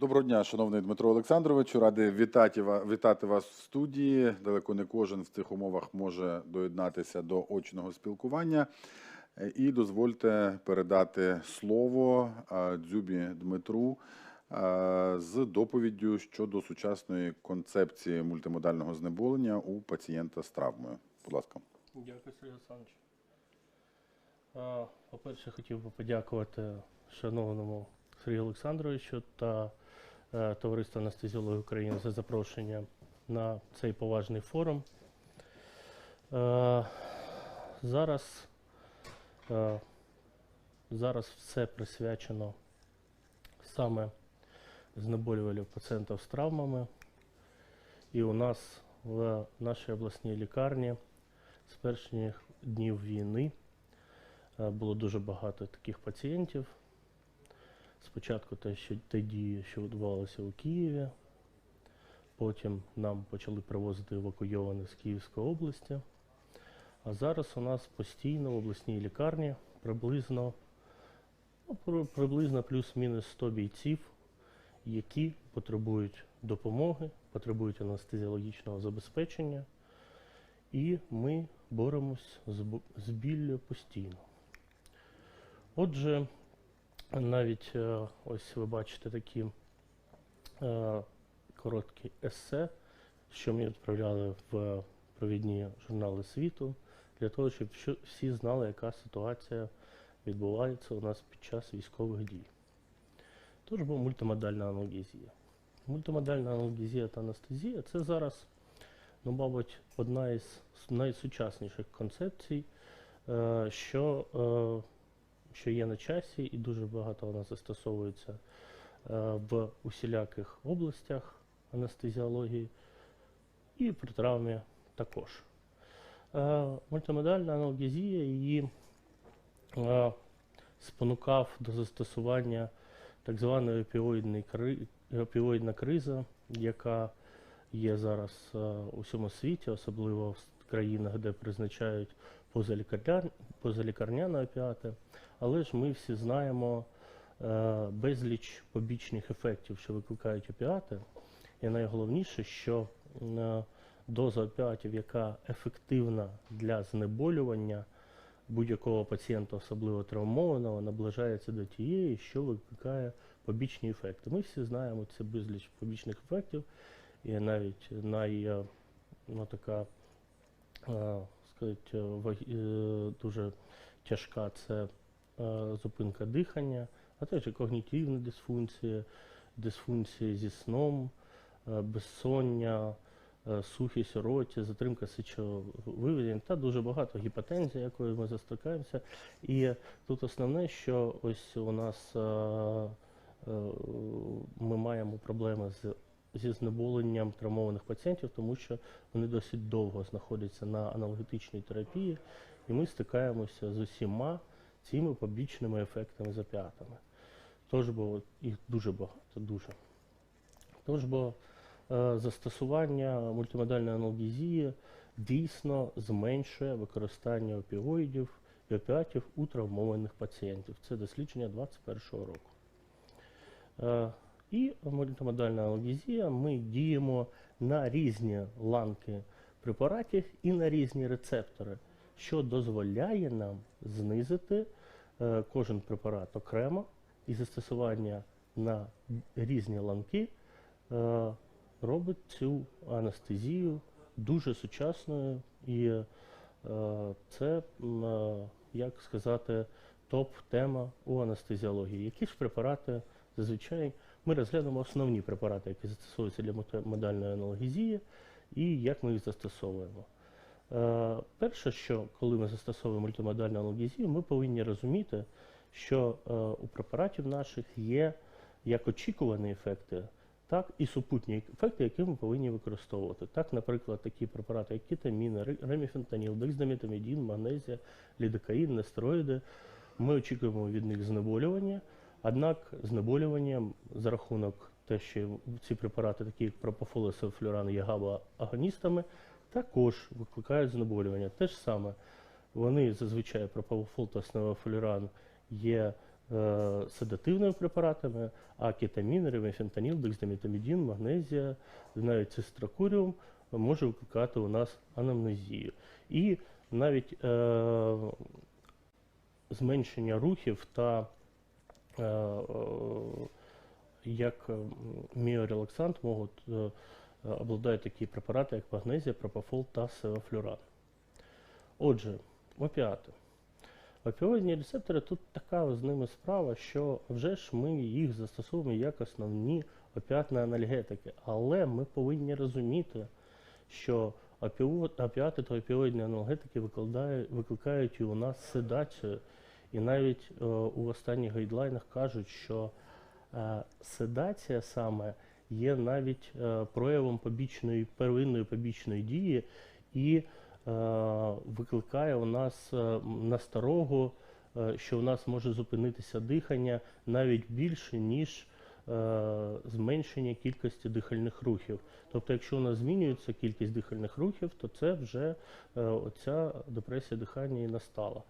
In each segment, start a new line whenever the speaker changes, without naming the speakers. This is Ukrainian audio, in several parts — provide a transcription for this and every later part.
Доброго дня, шановний Дмитро Олександровичу. Радий вітати, вітати вас в студії. Далеко не кожен в цих умовах може доєднатися до очного спілкування. Е, І дозвольте передати слово Дзюбі Дмитру з доповіддю щодо сучасної концепції мультимодального знеболення у пацієнта з травмою. Будь ласка.
Дякую, Сергій Олександрович. По-перше, хотів би подякувати шановному Сергію Олександровичу та е, товариству анестезіологів України за запрошення на цей поважний форум. Е, Зараз, е, зараз все присвячено саме знеболюванню пацієнтів з травмами. І у нас в нашій обласній лікарні з перших днів війни було дуже багато таких пацієнтів. Спочатку те, що те дії, що відбувалося у Києві, потім нам почали привозити евакуйованих з Київської області. А зараз у нас постійно в обласній лікарні приблизно, ну, приблизно плюс-мінус 100 бійців, які потребують допомоги, потребують анестезіологічного забезпечення. І ми боремось з, з біллю постійно. Отже, навіть е, ось ви бачите такі е, короткі есе, що ми відправляли в провідні журнали світу, для того, щоб всі знали, яка ситуація відбувається у нас під час військових дій. Тож була мультимодальна аналгезія. Мультимодальна аналгезія та анестезія це зараз ну, мабуть, одна із найсучасніших концепцій, е, що, що є на часі, і дуже багато вона застосовується е, в усіляких областях анестезіології і при травмі також. Е, Мультимодальна аналгезія її е, спонукав до застосування так званої опіоїдної опіоїдна криза, яка є зараз е, у всьому світі, особливо в країнах, де призначають позалікарня... позалікарняні опіати. Але ж ми всі знаємо е, безліч побічних ефектів, що викликають опіати. І найголовніше, що е, доза опіатів, яка ефективна для знеболювання будь-якого пацієнта, особливо травмованого, наближається до тієї, що викликає побічні ефекти. Ми всі знаємо це безліч побічних ефектів, і навіть най, е, ну, така, е, сказать, е, дуже тяжка це зупинка дихання, а також і когнітивні дисфункції, зі сном, безсоння, сухість роті, затримка сечовиведення та дуже багато гіпотензії, якою ми застикаємося. І тут основне, що ось у нас ми маємо проблеми з зі знеболенням травмованих пацієнтів, тому що вони досить довго знаходяться на аналгетичній терапії, і ми стикаємося з усіма цими побічними ефектами з. Тож бо їх дуже багато, дуже. Тож бо е, застосування мультимодальної аналгезії дійсно зменшує використання опіоїдів і опіатів у травмованих пацієнтів. Це дослідження 2021 року. І мультимодальна аналгезія ми діємо на різні ланки препаратів і на різні рецептори, що дозволяє нам знизити е, кожен препарат окремо і застосування на різні ланки е, робить цю анестезію дуже сучасною і е, це, як сказати, топ-тема у анестезіології. Які ж препарати зазвичай ми розглянемо основні препарати, які застосовуються для мультимодальної аналгезії, і як ми їх застосовуємо. Е, перше, що коли ми застосовуємо мультимодальну аналгезію, ми повинні розуміти, що е, у препаратів наших є як очікувані ефекти, так і супутні ефекти, які ми повинні використовувати. Так, наприклад, такі препарати, як кетамін, реміфентаніл, дексдометамідін, магнезія, лідокаїн, нестероїди. Ми очікуємо від них знеболювання, однак знеболювання за рахунок те, що ці препарати, такі як пропофол і сульфлюран, є габа-агоністами, також викликають знеболювання. Те ж саме, вони зазвичай пропофол та сневофлюран є е, седативними препаратами, а кетамін, ремефентаніл, дексдемітамідін, магнезія, навіть цистракуріум може викликати у нас анамнезію. І навіть е, зменшення рухів та як е, міорелаксант можуть е, е, обладають такі препарати, як магнезія, пропофол та севафлюран. Отже, опіати. Опіоїдні рецептори тут така з ними справа, що вже ж ми їх застосовуємо як основні опіатні анальгетики. Але ми повинні розуміти, що опіати та опіоїдні анальгетики викликають у нас седацію. І навіть е, у останніх гайдлайнах кажуть, що е, седація саме є навіть е, проявом побічної первинної побічної дії і е, викликає у нас е, насторогу, е, що у нас може зупинитися дихання навіть більше, ніж е, зменшення кількості дихальних рухів. Тобто, якщо у нас змінюється кількість дихальних рухів, то це вже е, оця депресія дихання і настала.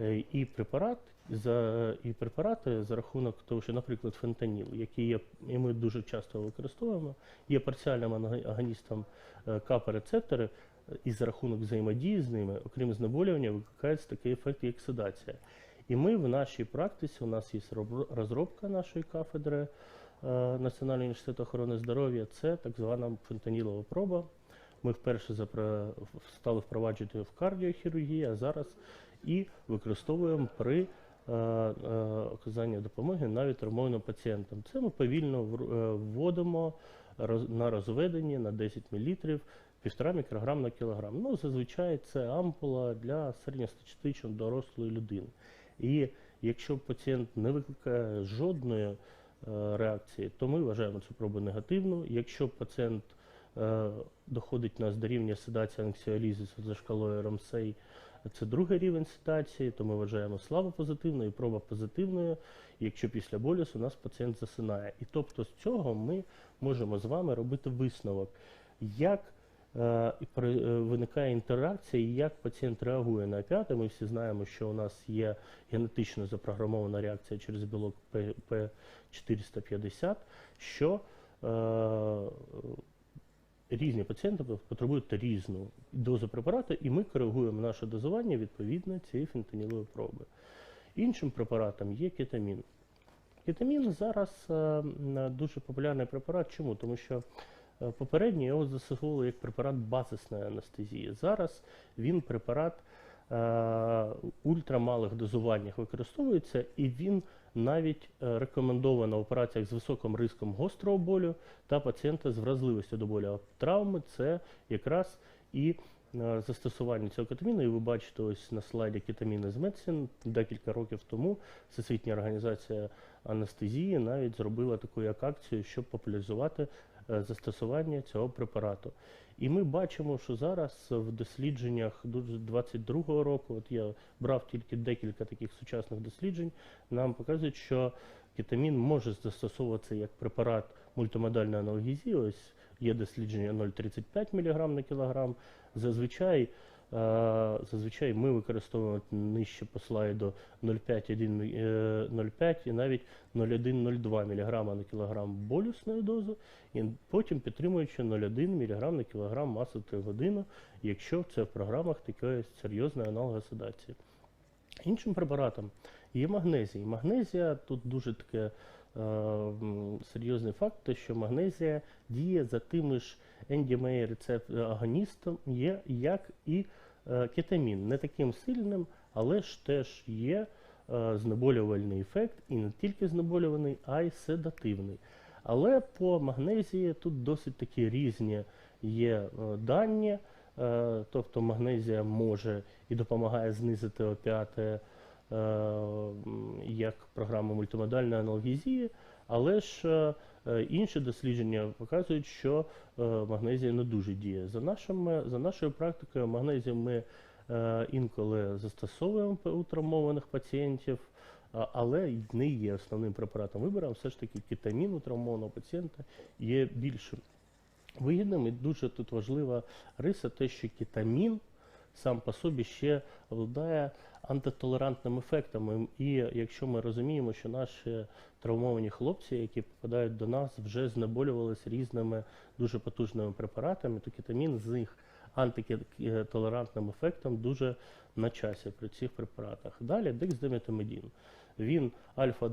Е, І препарат за і препарати за рахунок того, що, наприклад, фентаніл, який є, і ми дуже часто використовуємо, є парціальним агоністом е, КАПа-рецептори, е, і за рахунок взаємодії з ними, окрім знеболювання, викликається такий ефект, як седація. І ми в нашій практиці, у нас є роб- розробка нашої кафедри Національного університету охорони здоров'я, це так звана фентанілова проба. Ми вперше стали впроваджувати в кардіохірургії, а зараз і використовуємо при е, е, оказанні допомоги навіть травмованим пацієнтам. Це ми повільно е, вводимо на розведенні на 10 мл 1,5 мікрограм на кілограм. Ну, зазвичай це ампула для середньостатистично дорослої людини. І якщо пацієнт не викликає жодної реакції, то ми вважаємо цю пробу негативною. Якщо пацієнт доходить у нас до рівня седації анксіолізису за шкалою Рамсей, це другий рівень ситуації, то ми вважаємо слабо позитивною проба позитивною, якщо після болісу у нас пацієнт засинає. І тобто з цього ми можемо з вами робити висновок, як е, е, виникає інтеракція і як пацієнт реагує на опіати. Ми всі знаємо, що у нас є генетично запрограмована реакція через білок П- П450, що е, різні пацієнти потребують різну дозу препарату, і ми коригуємо наше дозування відповідно цієї фентанілової проби. Іншим препаратом є кетамін. Кетамін зараз е, дуже популярний препарат. Чому? Тому що е, попередньо його застосовували як препарат базисної анестезії. Зараз він препарат е, ультрамалих дозуваннях використовується, і він навіть рекомендована в операціях з високим риском гострого болю та пацієнта з вразливістю до болю. А травми це якраз і е, застосування цього кетаміну. І ви бачите ось на слайді кетамін з медицин декілька років тому Всесвітня організація анестезії навіть зробила таку як акцію, щоб популяризувати е, застосування цього препарату. І ми бачимо, що зараз в дослідженнях 22-го року, от я брав тільки декілька таких сучасних досліджень, нам показують, що кетамін може застосовуватися як препарат мультимодальної аналгезії. Ось є дослідження 0,35 мг на кілограм. Зазвичай, е, зазвичай ми використовуємо нижче по слайду 0,5 е, 0,5 і навіть 0,1-0,2 мг на кілограм болюсної дози, і потім підтримуючи 0,1 мг на кілограм маси в годину, якщо це в програмах такої серйозної аналогоседації. Іншим препаратом є магнезія. Магнезія тут дуже таке серйозний факт, те, що магнезія діє за тими ж NDMA рецепт агоністом, є як і е, кетамін. Не таким сильним, але ж теж є е, знеболювальний ефект, і не тільки знеболюваний, а й седативний. Але по магнезії тут досить такі різні є е, дані. Е, Тобто магнезія може і допомагає знизити опіати е, як програма мультимодальної аналгезії, але ж е, е, інші дослідження показують, що е, магнезія не дуже діє. За, нашими, за нашою практикою, магнезію ми е, інколи застосовуємо у травмованих пацієнтів, але не є основним препаратом вибору. Все ж таки кетамін у травмованого пацієнта є більшим вигідним. І дуже тут важлива риса, те, що кетамін сам по собі ще обладає антитолерантним ефектом. І якщо ми розуміємо, що наші травмовані хлопці, які попадають до нас, вже знеболювалися різними дуже потужними препаратами, то кетамін з їх антитолерантним ефектом дуже на часі при цих препаратах. Далі дексдеметамедін. Він альфа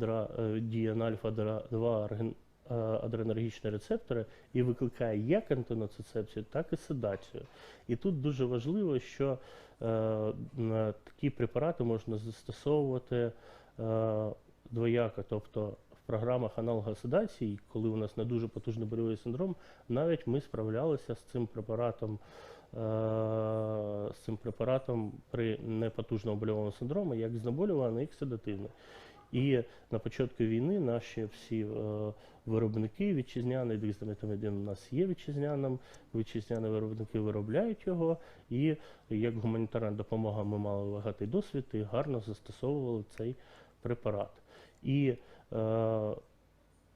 діє на альфа-2 адренергічні рецептори і викликає як антиноцицепцію, так і седацію. І тут дуже важливо, що е, такі препарати можна застосовувати е, двояко, тобто в програмах аналога седації, коли у нас не дуже потужний больовий синдром, навіть ми справлялися з цим препаратом. е, З цим препаратом при непотужному больовому синдрому, як знеболюваний, як седативний. І на початку війни наші всі е, виробники вітчизняні, дексаметамедин у нас є вітчизняним, вітчизняні виробники виробляють його, і як гуманітарна допомога ми мали багатий досвід і гарно застосовували цей препарат. І е,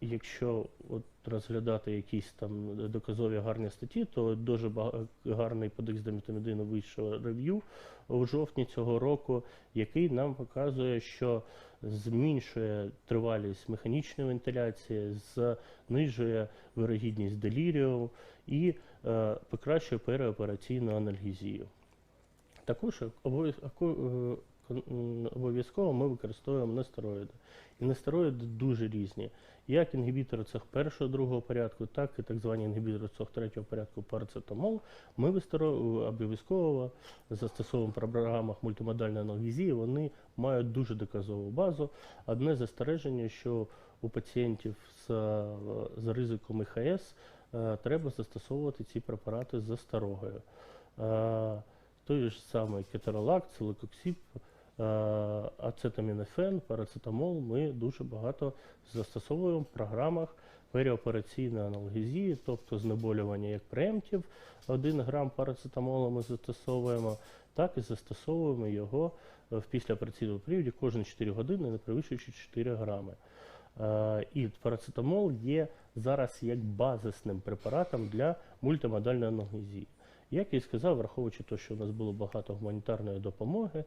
якщо от розглядати якісь там доказові гарні статті, то дуже гарний по дексаметамедину вийшов рев'ю у жовтні цього року, який нам показує, що зменшує тривалість механічної вентиляції, знижує вирогідність деліріум і е, покращує переопераційну анальгезію. Також обов'язково ми використовуємо нестероїди. І нестероїди дуже різні. Як інгібітори цих першого, другого порядку, так і так звані інгібітори цих третього порядку парацетамол. Ми обов'язково застосовуємо в програмах мультимодальної аналгезії. Вони мають дуже доказову базу. Одне застереження, що у пацієнтів з, з ризиком ІХС е, треба застосовувати ці препарати з засторогою. Е, той ж самий кетеролак, целококсип, е, ацетамінофен, парацетамол ми дуже багато застосовуємо в програмах переопераційної аналгезії, тобто знеболювання як преемптів, 1 грам парацетамолу ми застосовуємо, так і застосовуємо його е, в післяопераційному періоді кожні 4 години, не перевищуючи 4 грами. Е, І парацетамол є зараз як базисним препаратом для мультимодальної аналгезії. Як я і сказав, враховуючи те, що у нас було багато гуманітарної допомоги,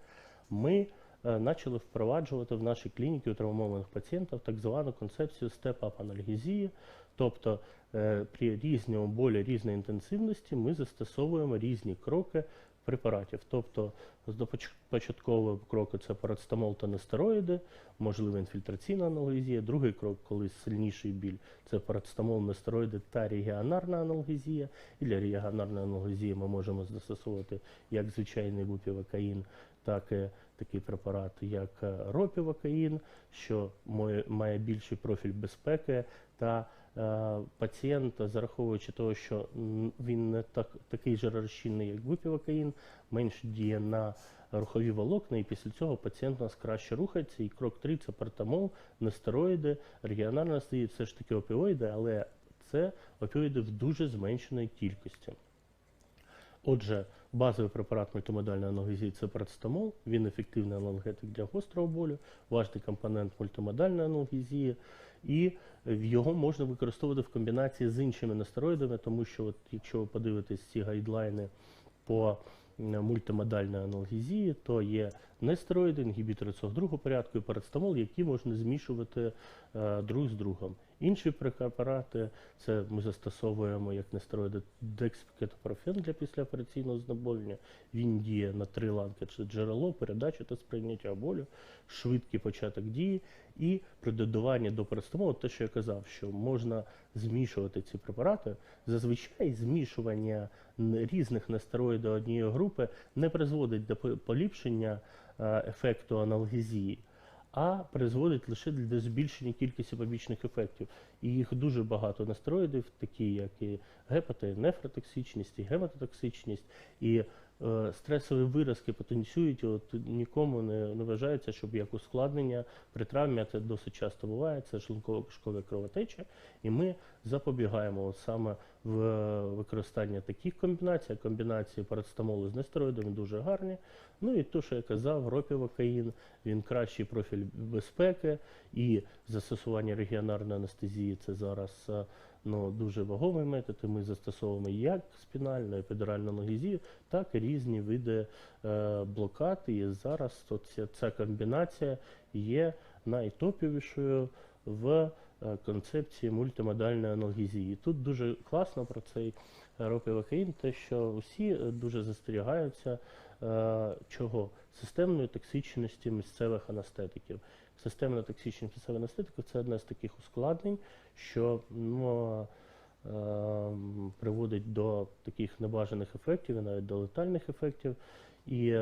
ми е, почали впроваджувати в нашій клініці у травмованих пацієнтів так звану концепцію степ-ап анальгезії. Тобто е, при різному болі різної інтенсивності ми застосовуємо різні кроки препаратів. Тобто допоч- початкового кроку це парацетамол та нестероїди, можлива інфільтраційна аналгезія. Другий крок, коли сильніший біль, це парацетамол, нестероїди та регіонарна аналгезія. І для регіонарної аналгезії ми можемо застосовувати як звичайний бупівакаїн, так і такий препарат, як е, ропівакаїн, що має- більший профіль безпеки та е, пацієнт, зараховуючи того, що він не так, такий же розчинний, як бупівакаїн, менш діє на рухові волокна, і після цього пацієнт у нас краще рухається. І крок 3 це партамол, нестероїди, регіонарна стає все ж таки опіоїди, але це опіоїди в дуже зменшеної кількості. Отже, базовий препарат мультимодальної аналгезії це парацетамол, він ефективний аналгетик для гострого болю, важний компонент мультимодальної аналгезії, і його можна використовувати в комбінації з іншими нестероїдами, тому що, от, якщо ви подивитесь ці гайдлайни по м, мультимодальній аналгезії, то є нестероїди, інгібітори цього другого порядку і парацетамол, які можна змішувати е, друг з другом. Інші препарати це ми застосовуємо як нестероїди декспікетопрофен для післяопераційного знеболення. Він діє на три ланки: це джерело, передача та сприйняття болю, швидкий початок дії і при додаванні до парацетамолу, те, що я казав, що можна змішувати ці препарати. Зазвичай змішування різних нестероїдів однієї групи не призводить до поліпшення е, ефекту аналгезії а призводить лише до збільшення кількості побічних ефектів. І їх дуже багато нестероїдів, такі як і гепати, нефротоксичність, і гематотоксичність, і стресові виразки потенціюють. От нікому не, не вважається, щоб як ускладнення при травмі, а це досить часто буває, це шлунково-кишкова кровотеча, і ми запобігаємо от саме в використання таких комбінацій. Комбінації парацетамолу з нестероїдами дуже гарні. Ну і то, що я казав, ропівокаїн, він кращий профіль безпеки і застосування регіонарної анестезії це зараз е, ну, дуже вагомий метод. І ми застосовуємо як спінальну, епідуральну аналгезію, так і різні види е, блокад. І зараз ця, ця комбінація є найтоповішою в е, концепції мультимодальної аналгезії. Тут дуже класно про цей ропівокаїн, те, що усі дуже застерігаються е, чого? Системної токсичності місцевих анестетиків. Системна токсичність місцевих анестетиків це одне з таких ускладнень, що ну, е, приводить до таких небажаних ефектів і навіть до летальних ефектів. І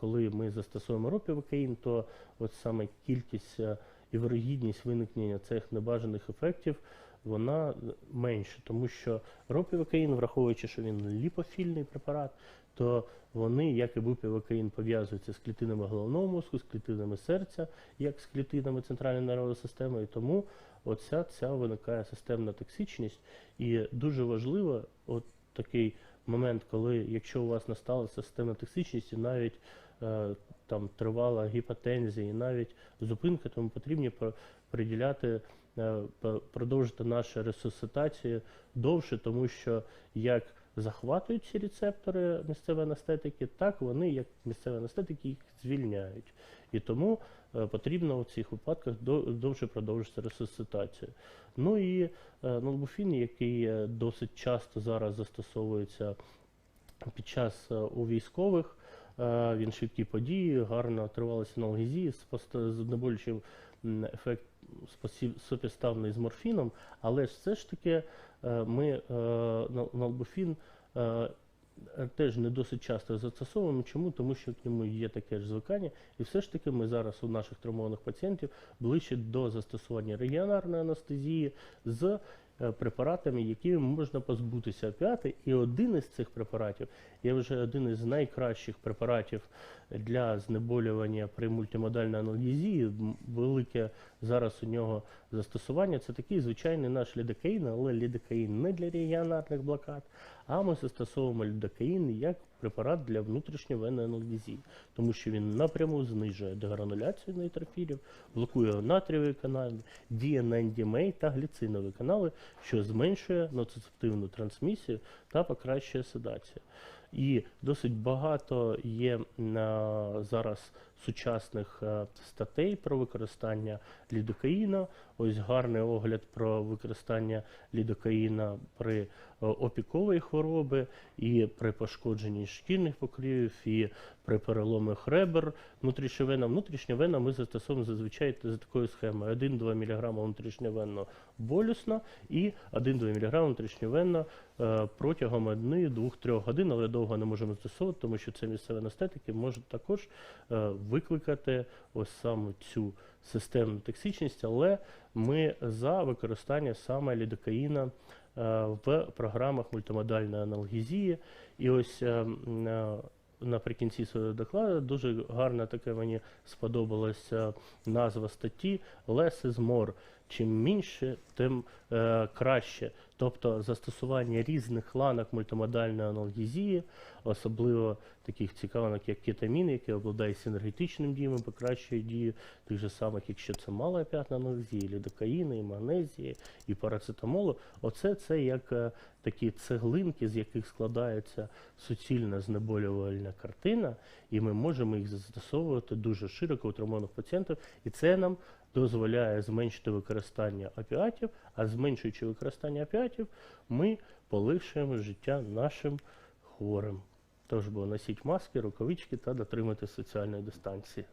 коли ми застосовуємо ропівокаїн, то от саме кількість е, і вирогідність виникнення цих небажаних ефектів вона менша, тому що ропівокаїн, враховуючи, що він ліпофільний препарат, то вони, як і бупівокаїн, пов'язуються з клітинами головного мозку, з клітинами серця, як з клітинами центральної нервової системи, і тому оця ця виникає системна токсичність. І дуже важливо, от такий момент, коли якщо у вас настала системна токсичність, і навіть е, там тривала гіпотензія, і навіть зупинка, тому потрібно приділяти, е, продовжити нашу ресуситацію довше, тому що як захватують ці рецептори місцевої анестетики, так вони, як місцеві анестетики, їх звільняють. І тому е, потрібно у цих випадках довше продовжити ресуситацію. Ну і е, налбуфін, який е, досить часто зараз застосовується під час у військових. Він швидкі події, гарно тривалися аналгезії, з знеболюючим м, ефект спосіб- з морфіном, але ж все ж таки е, ми е, налбуфін е, теж не досить часто застосовуємо. Чому? Тому що к ньому є таке ж звикання, і все ж таки ми зараз у наших травмованих пацієнтів ближче до застосування регіонарної анестезії з препаратами, якими можна позбутися опіати. І один із цих препаратів є вже один із найкращих препаратів для знеболювання при мультимодальній аналгезії. Велике зараз у нього застосування. Це такий звичайний наш лідокаїн, але лідокаїн не для регіонарних блокад, а ми застосовуємо лідокаїн як препарат для внутрішньовенної аналгезії, тому що він напряму знижує дегрануляцію нейтрофілів, блокує натрієві канали, діє на ендімей та гліцинові канали, що зменшує ноцицептивну трансмісію та покращує седацію. І досить багато є на зараз сучасних е, статей про використання лідокаїна. Ось гарний огляд про використання лідокаїна при е, опіковій хвороби і при пошкодженні шкірних покривів, і при переломах ребер внутрішньовена. Внутрішньовена ми застосовуємо зазвичай за такою схемою: 1-2 мг внутрішньовенно болісно і 1-2 мг внутрішньовенно е, протягом 1-2-3 годин, але довго не можемо застосовувати, тому що це місцеві анестетики можуть також викликати ось саме цю системну токсичність, але ми за використання саме лідокаїна е, в програмах мультимодальної аналгезії. І ось е, е, наприкінці свого докладу дуже гарна така мені сподобалася назва статті Less is more. Чим менше, тим краще. Тобто застосування різних ланок мультимодальної аналгезії, особливо таких цікавинок, як кетамін, який обладає синергетичним дієм, покращує дію тих же самих, якщо це мала п'ятна аналгезії, лідокаїни, і магнезії, і парацетамолу. Оце це як е, такі цеглинки, з яких складається суцільна знеболювальна картина, і ми можемо їх застосовувати дуже широко у травмованих пацієнтів, і це нам дозволяє зменшити використання опіатів, а зменшуючи використання опіатів, ми полегшуємо життя нашим хворим. Тож бо носіть маски, рукавички та дотримати соціальної дистанції.